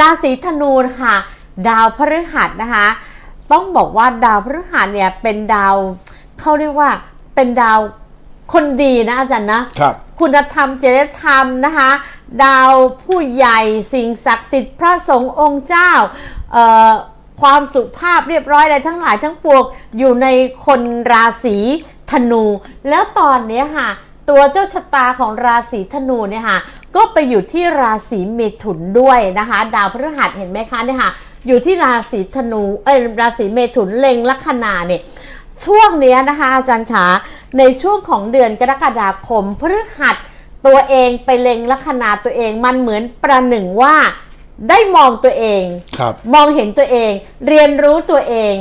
ราศีธนูค่ะ ดาวพฤหัสนะคะ ต้องบอกว่าดาวพฤหัสเนี่ยเป็นดาวเขาเรียกว่าเป็นดาวคนดีนะอาจารย์นะครับคุณธรรมจริยธรรมนะคะ ดาวผู้ใหญ่สิ่งศักดิ์สิทธิ์พระสงฆ์องค์เจ้าเอ่อความสุภาพเรียบร้อยอะไรทั้งหลายทั้งปวงอยู่ในคนราศีธนู แล้วตอนเนี้ยค่ะ ตัวเจ้าชะตาของราศีธนูเนี่ยค่ะก็ไปอยู่ที่ราศีเมถุนด้วยนะคะ ดาวพฤหัสเห็นไหมคะเนี่ยค่ะอยู่ที่ราศีธนูเอ้ยราศีเมถุนเล็งลัคนาเนี่ยช่วงเนี้ยนะคะอาจารย์ขาในช่วงของเดือนกรกฎาคมพฤหัสตัวเองไปเล็งลัคนาตัวเองมันเหมือนประหนึ่งว่าได้มองตัวเองครับมองเห็นตัวเอง เรียนรู้ตัวเอง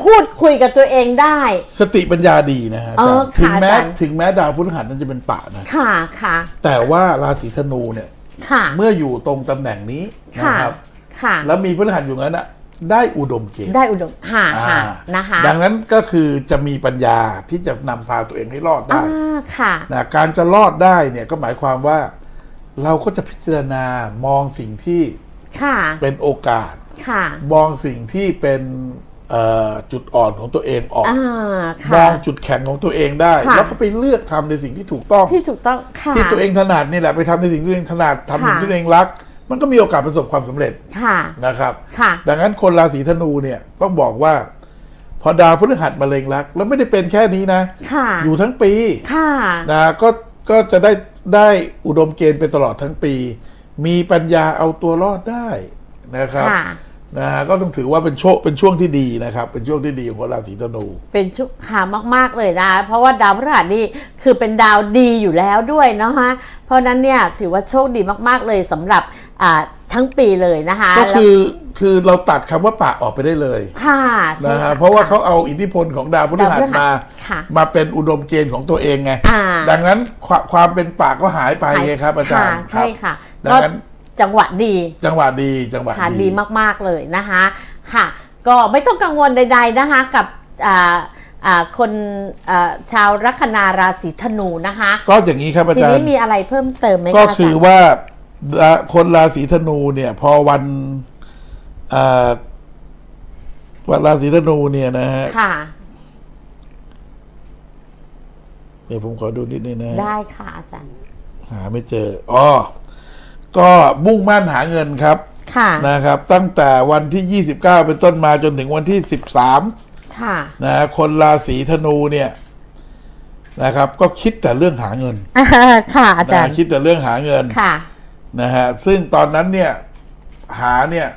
พูดคุยกับตัวเองได้ สติปัญญาดีนะฮะอาเอจารอย์ถึงแม้ค่ะอาจารย์ ถึงแม้ดาวพฤหัสนั้นจะเป็นป่านะ ค่ะค่ะ แต่ว่าราศีธนูเนี่ย ค่ะเมื่ออยู่ตรงตำแหน่งนี้นะค่ะครับ ค่ะ แล้วมีพฤหัสอยู่งั้นอะได้อุดมเกณฑ์ได้อุดมค่ะอ่าค่ะนะคะดังนั้นก็คือจะมีปัญญาที่จะนำพาตัวเองให้รอดได้อ่าค่ะ นะการจะรอดได้เนี่ยก็หมายความว่า เราก็จะพิจารณามองสิ่งที่ค่ะ เป็นโอกาส ค่ะ มองสิ่งที่เป็นเอ่อ จุดอ่อนของตัวเองออกอ่ามค่ะองจุดแข็งของตัวเองได้ค่ะแล้วก็ไปเลือกทำในสิ่งที่ถูกต้องที่ถูกต้องค่ะที่ตัวเองถนัดนี่แหละไปทำในสิ่งที่ตัวเองถนัดทำสิ่งค่ะที่ตัวเองรัก มันก็มีโอกาสประสบความสำเร็จค่ะนะครับค่ะดังนั้นคนราศีธนูเนี่ยต้องบอกว่า พอดาวพฤหัสมาเล็งรัก แล้วไม่ได้เป็นแค่นี้นะค่ะอยู่ทั้งปีค่ะนะก็ก็จะได้ได้อุดมเกณฑ์ไปตลอดทั้งปี มีปัญญาเอาตัวรอดได้นะครับค่ะ นะฮะก็ต้องถือว่าเป็นโชคเป็นช่วงที่ดีนะครับ เป็นช่วงที่ดีของคนราศีธนู เป็นชุกขามากๆเลยนะ เพราะว่าดาวพฤหัสนี่คือเป็นดาวดีอยู่แล้วด้วยเนาะฮะเพราะฉะนั้นเนี่ยถือว่าโชคดีมากๆเลยสำหรับอ่าทั้งปีเลยนะคะก็คือคือเราตัดคำว่าปะออกไปได้เลยค่ะใช่นะฮะค่เพราะว่าเขาเอาอิทธิพลของดาวพฤหัสดาวพฤหัสมา ค่ะ มาเป็นอุดมเกณฑ์ของตัวเองไง อ่า ดังนั้นความความเป็นปากก็หายไปไงครับอาจารย์ค่ะใช่ค่ะดังก็นั้น จังหวะดี จังหวะดีจังหวะค่ะดีดีมากๆเลยนะคะค่ะ ก็ไม่ต้องกังวลใด ๆนะคะกับอ่าอ่าคนอ่าชาวลัคนาราศีธนูนะคะ ก็อย่างนี้ครับอาทีจารนี้ย์มีอะไรเพิ่มเติมไหมะก็อาจารย์คือว่าอ่าคนราศีธนูเนี่ย พอวันอ่าวันราศีธนูเนี่ยนะฮะค่ะเดี๋ยวผมขอดูนิดนึงนะฮะได้ค่ะอาจารย์ หาไม่เจอ อ๋อ ก็มุ่งมั่นหาเงินครับค่ะนะครับ ตั้งแต่วันที่ 29 เป็นต้นมาจนถึงวันที่ 13ค่ะนะฮะคนราศีธนูเนี่ยนะครับ ก็คิดแต่เรื่องหาเงินอ่าค่ะอาจารนะย์คิดแต่เรื่องหาเงินค่ะนะฮะซึ่งตอนนั้นเนี่ยหาเนี่ย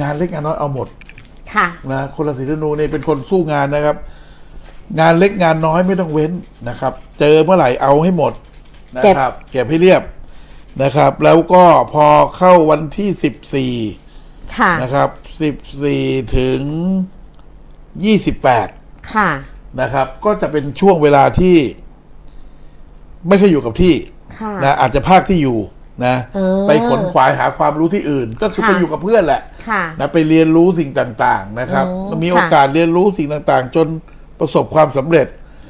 งานเล็กงานน้อยเอาหมด ค่ะนะคนราศีธนูเนี่ยเป็นคนสู้งานนะครับ งานเล็กงานน้อยไม่ต้องเว้นนะครับ เจอเมื่อไหร่เอาให้หมดนะครับ เก็บให้เรียบ นะครับ แล้วก็พอเข้าวันที่สิบสี่ค่ะนะครับสิบสี่ถึงยี่สิบแปดค่ะ นะครับ ก็จะเป็นช่วงเวลาที่ไม่เคยอยู่กับที่ค่ะ นะอาจจะภาคที่อยู่นะเออ ไปขนขวายหาความรู้ที่อื่น ก็คือค่ะไปอยู่กับเพื่อนแหละ ค่ะ นะไปเรียนรู้สิ่งต่างๆนะครับอืมมีค่ะ โอกาสเรียนรู้สิ่งต่างๆ จนประสบความสำเร็จ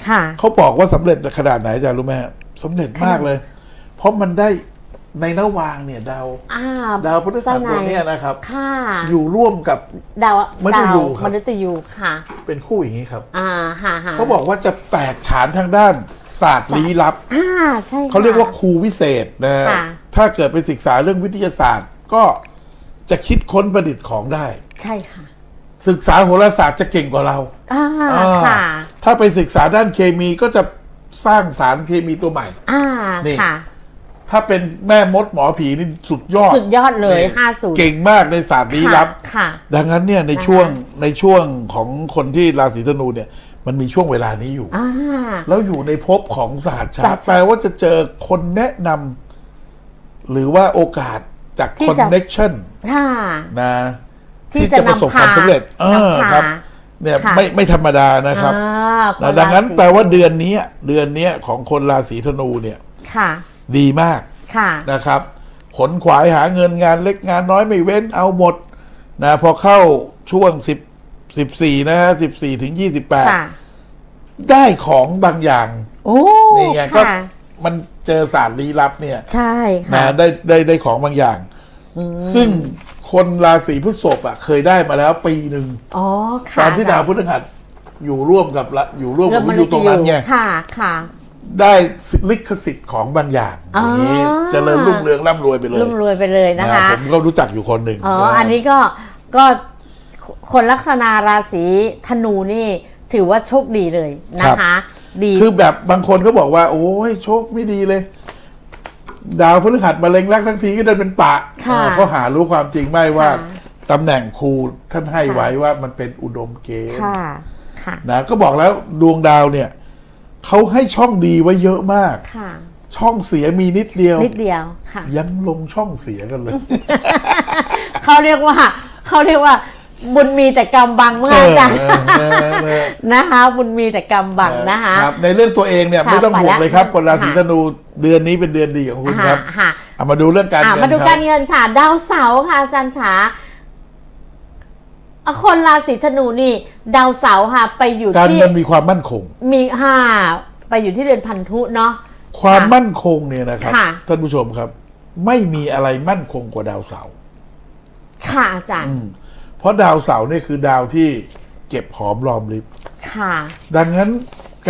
ค่ะ เขาบอกว่าสำเร็จขนาดไหนอาจารย์รู้ไหมฮะสำเร็จมากเลย เพราะมันได้ ในนวางเนี่ยดาวอ่าดาวพฤหัสตัวเนี้ยนะครับ ค่ะ อยู่ร่วมกับดาวมฤตดาวยูครับมฤตยูค่ะ เป็นคู่อย่างนี้ครับ อ่าฮ่าฮ่าเขาบอกว่าจะแตกฉานทางด้านศาสตร์ลี้ลับอ่าใช่ค่ะเขาเรียกว่าครูวิเศษนะฮะค่ะถ้าเกิดไปศึกษาเรื่องวิทยาศาสตร์ ก็จะคิดค้นประดิษฐ์ของได้ ใช่ค่ะ ศึกษาโหราศาสตร์จะเก่งกว่าเราอ่าอ่าค่ะ ถ้าไปศึกษาด้านเคมีก็จะสร้างสารเคมีตัวใหม่ อ่านี่ค่ะ ถ้าเป็นแม่มดหมอผีนี่สุดยอดสุดยอดเลยนี่ห้าศูนย์เก่งมากในศาสตร์ลี้ลับ ค่ะ ดังนั้นเนี่ยในนะคะช่วงในช่วงของคนที่ราศีธนูเนี่ยมันมีช่วงเวลานี้อยู่ อ่า แล้วอยู่ในภพของศาสตร์ชาศาสตติร์ แปลว่าจะเจอคนแนะนำหรือว่าโอกาสจากที่คอนจะเน็ชันค่ะ นะที่ที่จะจะประสบความสำเร็จ เออนำพาครับ เนี่ยค่ะ ไม่ไม่ธรรมดานะครับอ่าคนะนดังนั้นรศีแปลว่าเดือนนี้เดือนนี้ของคนราศีธนูเนี่ย ค่ะ ดีมากค่ะนะครับ ขนขวายหาเงินงานเล็กงานน้อยไม่เว้นเอาหมดนะพอเข้าช่วงสิบสิบสี่นะฮะสิบสี่ถึงยี่สิบแปดค่ะ ได้ของบางอย่างโอ้นี่ไงก็ค่ะ มันเจอศาสตร์ลี้ลับเนี่ยใช่นะค่ะ ได้ได้ได้ของบางอย่าง ซึ่งคนราศีพฤษภอะ เคยได้มาแล้วปีหนึ่ง อ๋อตค่ะอนที่ดาวพฤหัสอยู่ร่วมกับละอยู่ร่วมกับวิทยุตรงนั้นไง ค่ะ ค่ะ ได้ลิขสิทธิ์ของบางอย่างอย่างนี้อ๋อ เจริญรุ่งเรืองร่ำรวยไปเลยรุ่มรวยไปเลยนะนะคะ ผมก็รู้จักอยู่คนหนึ่งอ๋อนะอันนี้ก็ ก็คนลัคนาราศีธนูนี่ถือว่าโชคดีเลยนะคะ ดี คือแบบบางคนก็บอกว่า โอ้ยโชคไม่ดีเลย ดาวพฤหัสมาเล็งรักทั้งทีก็เดินเป็นปะค่ะเออเขาหารู้ความจริงไหมว่าค่ะตำแหน่งครูท่านให้ค่ะ ไว้ว่ามันเป็นอุดมเกณฑ์ค่ะ ค่ะ นะก็บอกแล้วดวงดาวเนี่ย เขาให้ช่องดีไว้เยอะมาก ค่ะ ช่องเสียมีนิดเดียว นิดเดียวค่ะ ยังลงช่องเสียกันเลย เขาเรียกว่า เขาเรียกว่า บุญมีแต่กรรมบังเมื่ออาจารย์เออเออเออ นะคะ บุญมีแต่กรรมบังนะคะ รับในเรื่องตัวเองเนี่ยค่ะไม่ต้องห่วงเลยครับไปละคนราศีค่ะ ธนูเดือนนี้เป็นเดือนดีของคุณครับ อ่าค่ะเอามาดูเรื่องการอะเงินมาดูคการับรเงินค่ะ ดาวเสาร์ค่ะอาจารย์ขา อะคนราศีธนูนี่ ดาวเสาร์ค่ะ ไปอยู่การที่เงินมีความมั่นคง มีห้าไปอยู่ที่เดือนพันธุเนาะ ความค่ะมั่นคงเนี่ยนะครับค่ะ ท่านผู้ชมครับ ไม่มีอะไรมั่นคงกว่าดาวเสาร์ค่ะอาจารย์ อืมเพราะดาวเสาร์เนี่ยคือดาวที่เก็บหอมรอมริบ ค่ะ ดังนั้น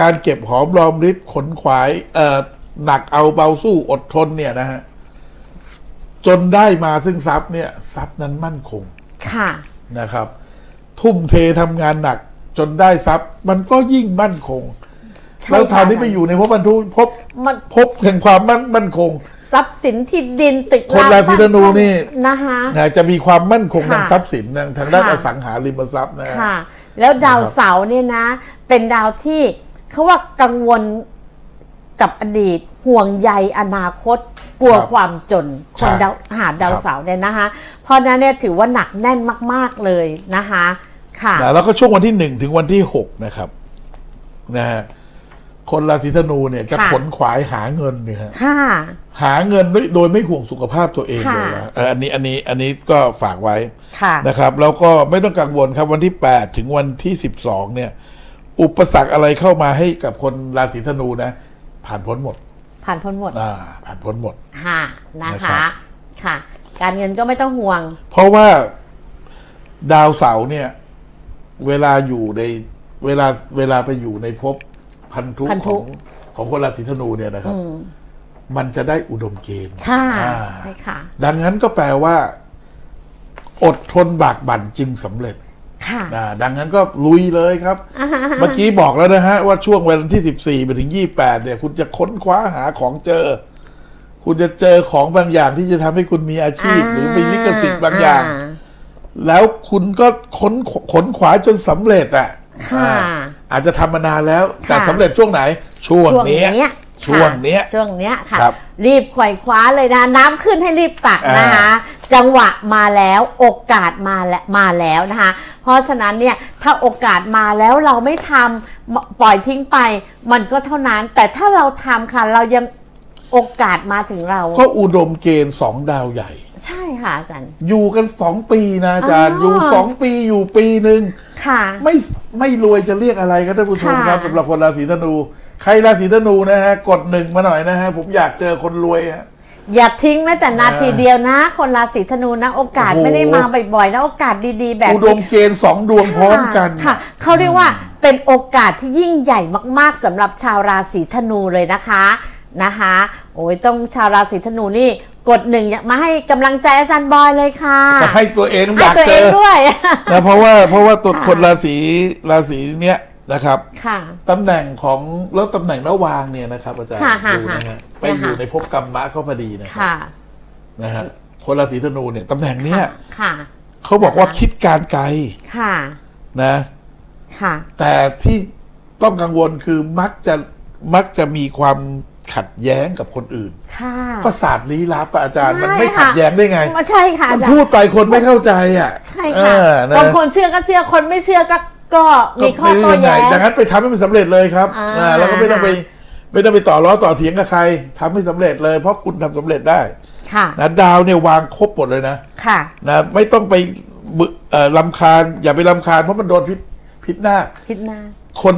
การเก็บหอมรอมริบขนขวายเอ่อหนักเอาเบาสู้อดทนเนี่ยนะฮะจนได้มาซึ่งทรัพย์เนี่ยทรัพย์นั้นมั่นคงค่ะ นะครับ ทุ่มเททำงานหนักจนได้ทรัพย์ มันก็ยิ่งมั่นคง ใช่แล้วทางนี้ค่ะไปอยู่ในภพบรรทุพบมันพบแห่งความมั่นมั่นคง ทรัพย์สินที่ดินตึกคนราศีธนูนี่ นะคะ นะจะมีความมั่นคงค่ะทางทรัพย์สินทางทางด้านค่ะอสังหาริมทรัพย์นะฮะค่ะ แล้วดาวนะครับ เสาร์เนี่ยนะ เป็นดาวที่เขาว่ากังวลกับอดีต ห่วงใยอนาคต กลัวความจนคนดาวหาดาวเสาร์เนี่ยนะคะ เพราะฉะนั้นเนี่ยถือว่าหนักแน่นมาก ๆเลยนะคะค่ะ นะแล้วก็ช่วงวันที่หนึ่งถึงวันที่หกนะครับนะฮะคนราศีธนูเนี่ยจะค่ะขนขวายหาเงินเนี่ยฮะค่ะ หาเงินโดยโดยไม่ห่วงสุขภาพตัวเองค่ะเลยนะเอออันนี้อันนี้อันนี้ก็ฝากไว้ค่ะนะครับ แล้วก็ไม่ต้องกังวลครับวันที่ 8 ถึงวันที่ 12 เนี่ย อุปสรรคอะไรเข้ามาให้กับคนราศีธนูนะ ผ่านพ้นหมด ผ่านพ้นหมดอ่าผ่านพ้นหมดค่ะนะนะครัคะบค่ะ การเงินก็ไม่ต้องห่วง เพราะว่าดาวเสาร์เนี่ย เวลาอยู่ในเวลาเวลาไปอยู่ในภพพันธุพันธุของของคนราศีธนูเนี่ยนะครับมันจะได้อุดมเกณฑ์ ค่ะอ่า ใช่ค่ะ ดังนั้นก็แปลว่า อดทนบากบั่นจึงสำเร็จค่ะอ่าดังนั้นก็ลุยเลยครับ เมื่อกี้บอกแล้วนะฮะ ว่าช่วงวันที่ 14ไปถึง 28 เนี่ย คุณจะค้นคว้าหาของเจอ คุณจะเจอของบางอย่างที่จะทำให้คุณมีอาชีพ หรือมีลิขสิทธิ์บางอย่าง แล้วคุณก็ค้นขนขวายจนสำเร็จอะค่ะอ่าอาจจะทำมานานแล้ว แต่ค่ะสำเร็จช่วงไหน ช่วงช่วงเนี้ยเนี้ยช่วงเนี้ยค่ะช่วงเนี้ยค่ะครับรีบไขว่คว้าเลยนะ น้ำขึ้นให้รีบตักอ่านนะคะ จังหวะมาแล้วโอกาสมาแล้วมาแล้วนะคะ เพราะฉะนั้นเนี่ยถ้าโอกาสมาแล้วเราไม่ทำปล่อยทิ้งไป มันก็เท่านั้น แต่ถ้าเราทำค่ะเรายัง โอกาสมาถึงเรา ก็อุดมเกณฑ์สองดาวใหญ่ ใช่ค่ะอาจารย์ อยู่กันสองปีนะอาจารย์อ๋ออ อยู่สองปีอยู่ปีหนึ่งค่ะ ไม่ไม่รวยจะเรียกอะไรครับท่านผู้ชมค่ะ ครับสำหรับคนราศีธนู ใครราศีธนูนะฮะกดหนึ่งมาหน่อยนะฮะผมอยากเจอคนรวยฮะ อย่าทิ้งแม้แต่นาทีอ่าเดียวนะ คนราศีธนูนะ โอกาสโอ้โห ไม่ได้มาบ่อยๆนะโอกาสดีๆ แบบอุดนี้มเกณฑ์สองดวงพร้อมกัน ค่ะ เขาเรียกว่าเป็นโอกาสที่ยิ่งใหญ่มากๆสำหรับชาวราศีธนูเลยนะคะ นะคะโอ้ยต้องชาวราศีธนูนี่กดหนึ่งอยากมาให้กำลังใจอาจารย์บอยเลยค่ะจะให้ตัวเองอให้ยากตัวเจเองอด้วยนะเพราะว่าเพราะว่าตัวค่ะคนราศีราศีเนี้ยนะครับค่ะตำแหน่งของแล้วตำแหน่งระหวางเนี่ยนะครับอาจารย์ค่ะค่ะดูนะฮะค่ะไปอยู่ในภพกรรมะเข้าพอดีนะครัค่ะนะฮะคนราศีธนูเนี่ยตำแหน่งเนี้ยค่ะเขาบอกว่าคิดการไกลค่ะนะค่ะแต่ที่ต้องกังวลคือมักจะมักจะมีความ ขัดแย้งกับคนอื่น ค่ะก็ศาสตร์ลี้ลับอะอาจารย์ใช่มันไม่ค่ะขัดแย้งได้ไง ใช่ค่ะมัอานจารพูย์ดไปคนไม่เข้าใจอะใช่เอค่ะอนะบางคนเชื่อก็เชื่อคนไม่เชื่อก็ก็มีข้อก็โต้ไม่รู้ยังไงแย้ง ดังนั้นไปทำให้มันสำเร็จเลยครับอ่า อ่าแล้วก็ไม่ต้องไปไม่ต้องไปต่อล้อต่อเถียงกับใครทำให้สำเร็จเลย เพราะคุณทำสำเร็จได้ค่ะนะดาวเนี่ยวางครบหมดเลยนะค่ะ นะไม่ต้องไปบึเอ่อลำคาญ อย่าไปลำคาญเพราะมันโดนพิษพิษหน้าคิดหน้า คน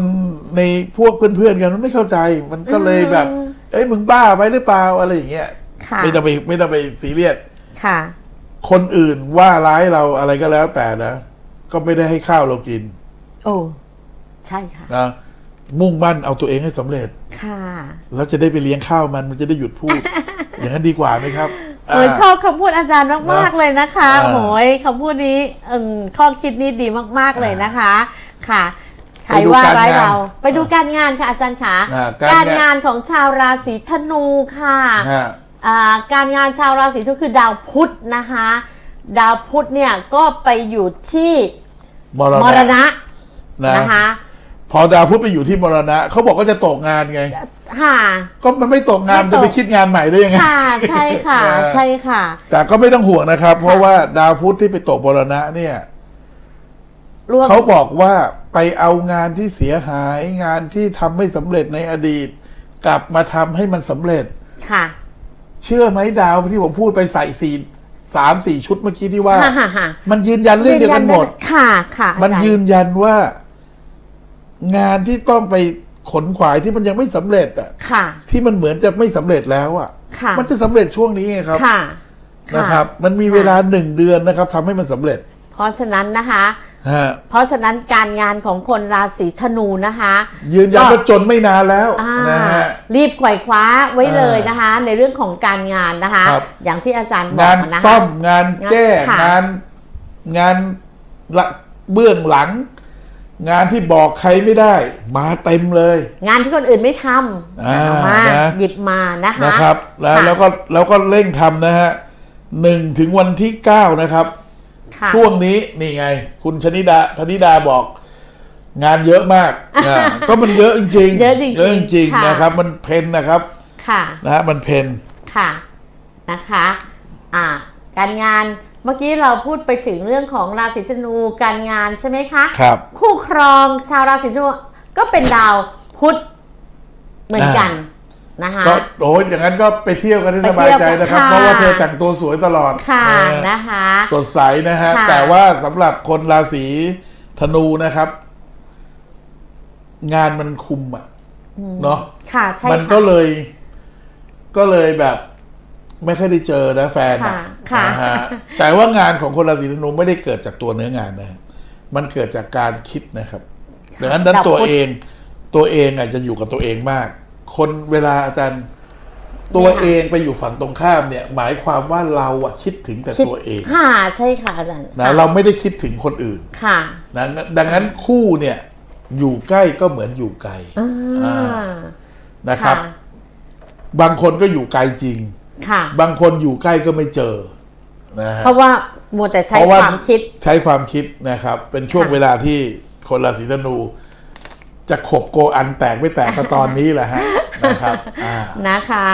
ในพวกเพื่อนๆกันมันไม่เข้าใจ มันก็เลยแบบ เอ้ยมึงบ้าไปหรือเปล่าอะไรอย่างเงี้ยค่ะไม่ต้องไปไม่ต้องไปซีเรียสค่ะ คนอื่นว่าร้ายเราอะไรก็แล้วแต่นะ ก็ไม่ได้ให้ข้าวเรากินโอ้ใช่ค่ะ นะมุ่งมั่นเอาตัวเองให้สำเร็จ ค่ะ แล้วจะได้ไปเลี้ยงข้าวมันมันจะได้หยุดพูด อย่างนั้นดีกว่าไหมครับโอ้ยา ชอบคำพูดอาจารย์มากนะๆเลยนะคะอ่า โอ้ยคำพูดนี้เอมข้อคิดนี้ดีมาก ๆ เลยนะคะ ค่ะ ใครไปดูว่าการร้ายงานเราไปดูการงานค่ะอาจารย์ขาอ่าการการงานงานของชาวราศีธนูค่ะฮะอ่าการงานชาวราศีธนูคือดาวพุธนะคะ ดาวพุธเนี่ยก็ไปอยู่ที่มรมรณะณะนะนะคะพอดาวพุธไปอยู่ที่มรณะเขาบอกว่าจะตกงานไงค่ะก็มันไม่ตกงานไม่ตกจะไปคิดงานใหม่ได้ยังไงค่ะใช่ค่ะนะใช่ค่ะ แต่ก็ไม่ต้องห่วงนะครับ เพราะว่าดาวพุธที่ไปตกมรณะเนี่ย รวม เขาบอกว่าไปเอางานที่เสียหายงานที่ทำไม่สำเร็จในอดีต กลับมาทำให้มันสำเร็จ ค่ะ เชื่อไหมดาวที่ผมพูดไปใส่สี่สามสี่ชุดเมื่อกี้ที่ว่า ฮ่าฮ่าฮ่า มันยืนยันเรื่องเดียวกันหมด ค่ะค่ะมันอาจารยืนยันว่า งานที่ต้องไปขนขวายที่มันยังไม่สำเร็จอะ ค่ะ ที่มันเหมือนจะไม่สำเร็จแล้วอะ ค่ะ มันจะสำเร็จช่วงนี้ไงครับค่ะ นะครับ มันมีเวลาหนึ่งเดือนนะครับทำให้มันสำเร็จ เพราะฉะนั้นนะคะฮะ เพราะฉะนั้นการงานของคนราศีธนูนะคะ ยืนยันว่าจนไม่นานแล้วอ่านะฮะรีบไขว่คว้าไว้เลยนะคะ ในเรื่องของการงานนะคะครับอย่างที่อาจารย์บงาอกนนะคะซ่อมงานแก้ค่ะงานงานละเบื้องหลัง งานที่บอกใครไม่ได้ มาเต็มเลย งานที่คนอื่นไม่ทำอ่าเอามานะหยิบมานะคะนะครับ แล้วค่ะแล้วก็แล้วก็เร่งทำนะฮะหนึ่งถึงวันที่เก้านะครับค่ะ ช่วงนี้นี่ไง คุณชนิดาธนิดาบอก งานเยอะมากอ่าก็มันเยอะจริงๆเยอะจริงๆเยอะจริงค่ะๆนะครับ มันเพนนะครับค่ะ นะฮะมันเพนค่ะนะคะ อ่า การงานเมื่อกี้เราพูดไปถึงเรื่องของราศีธนูการงานใช่ไหมคะครับ คู่ครองชาวราศีธนูก็เป็นดาวพุธเหมือนกัน นะคะ ก็โอ้ยอย่างนั้นก็ไปเที่ยวกันให้ไปสเที่บายยวใจนะครับค่ะเพราะว่าเธอแต่งตัวสวยตลอดค่ะนะฮะนะคะ สดใสนะฮะค่ะแต่ว่าสำหรับคนราศีธนูนะครับ งานมันคุมอะเนาะค่ะใช่มันก็ค่ะเลย ก็เลยแบบ ไม่ค่อยได้เจอนะแฟนอะค่ะค่ะนะฮะแต่ว่างานของคนราศีธนูไม่ได้เกิดจากตัวเนื้องานนะ มันเกิดจากการคิดนะครับดังนั้นนั้นดาวพุธตัวเองตัวเองอาจจะอยู่กับตัวเองมาก คนเวลาอาจารย์ตัวเองไปอยู่ฝั่งตรงข้ามเนี่ย หมายความว่าเราอะคิดถึงแต่คิดตัวเองค่ะใช่ค่ะอาจารย์นะเราไม่ได้คิดถึงคนอื่นค่ะนะดังนั้นคู่เนี่ย อยู่ใกล้ก็เหมือนอยู่ไกลอ่าอ่านะครับค่ะบางคนก็อยู่ไกลจริง ค่ะ บางคนอยู่ใกล้ก็ไม่เจอนะฮะเพราะว่ามัวแต่ใช้เพราะว่าความคิดใช้ความคิดนะครับ เป็นช่วงค่ะเวลาที่คนราศีธนู จะขบโกอันแตกไม่แตกก็ตอนนี้แหละฮะนะครับอ่านะคะ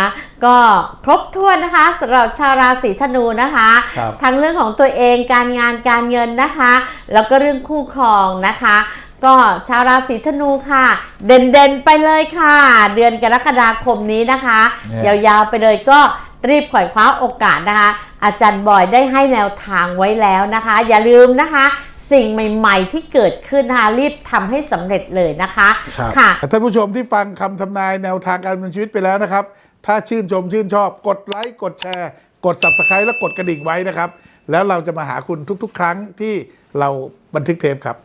ก็ครบถ้วนนะคะสำหรับชาวราศีธนูนะคะครับทั้งเรื่องของตัวเองการงานการเงินนะคะ แล้วก็เรื่องคู่ครองนะคะ ก็ชาวราศีธนูค่ะ เด่นๆไปเลยค่ะ เดือนกรกฎาคมนี้นะคะเนี่ยยาวๆไปเลยก็รีบขวายคว้าโอกาสนะคะ อาจารย์บอยได้ให้แนวทางไว้แล้วนะคะ อย่าลืมนะคะ สิ่งใหม่ๆ ที่เกิดขึ้นนะคะรีบทำให้สำเร็จเลยนะคะครับค่ะ ท่านผู้ชมที่ฟังคำทำนายแนวทางการดำเนินชีวิตไปแล้วนะครับ ถ้าชื่นชมชื่นชอบ กดไลค์กดแชร์ กด subscribe และกดกระดิ่งไว้นะครับ แล้วเราจะมาหาคุณทุกๆ ครั้งที่เราบันทึกเทปครับ